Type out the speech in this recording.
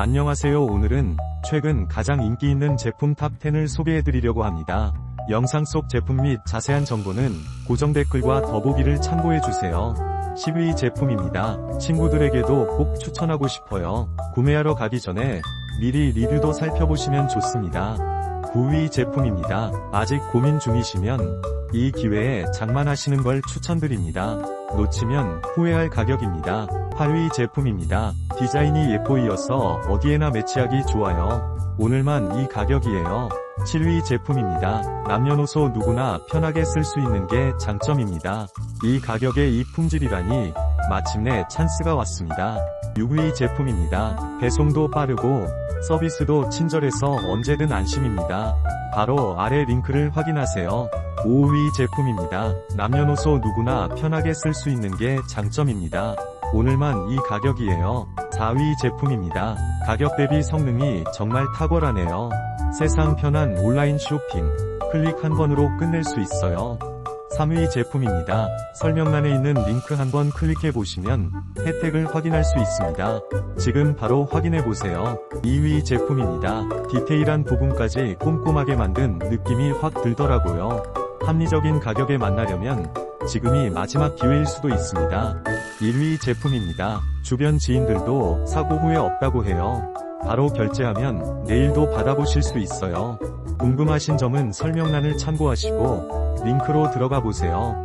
안녕하세요 오늘은 최근 가장 인기 있는 제품 탑10을 소개해드리려고 합니다. 영상 속 제품 및 자세한 정보는 고정 댓글과 더보기를 참고해주세요. 10위 제품입니다. 친구들에게도 꼭 추천하고 싶어요. 구매하러 가기 전에 미리 리뷰도 살펴보시면 좋습니다. 9위 제품입니다. 아직 고민 중이시면 이 기회에 장만하시는 걸 추천드립니다. 놓치면 후회할 가격입니다. 8위 제품입니다. 디자인이 예뻐이어서 어디에나 매치하기 좋아요. 오늘만 이 가격이에요. 7위 제품입니다. 남녀노소 누구나 편하게 쓸 수 있는 게 장점입니다. 이 가격에 이 품질이라니 마침내 찬스가 왔습니다. 6위 제품입니다. 배송도 빠르고 서비스도 친절해서 언제든 안심입니다. 바로 아래 링크를 확인하세요. 5위 제품입니다. 남녀노소 누구나 편하게 쓸 수 있는 게 장점입니다. 오늘만 이 가격이에요. 4위 제품입니다. 가격 대비 성능이 정말 탁월하네요. 세상 편한 온라인 쇼핑. 클릭 한 번으로 끝낼 수 있어요. 3위 제품입니다. 설명란에 있는 링크 한번 클릭해 보시면 혜택을 확인할 수 있습니다. 지금 바로 확인해 보세요. 2위 제품입니다. 디테일한 부분까지 꼼꼼하게 만든 느낌이 확 들더라고요. 합리적인 가격에 만나려면 지금이 마지막 기회일 수도 있습니다. 1위 제품입니다. 주변 지인들도 사고 후에 없다고 해요. 바로 결제하면 내일도 받아보실 수 있어요. 궁금하신 점은 설명란을 참고하시고 링크로 들어가 보세요.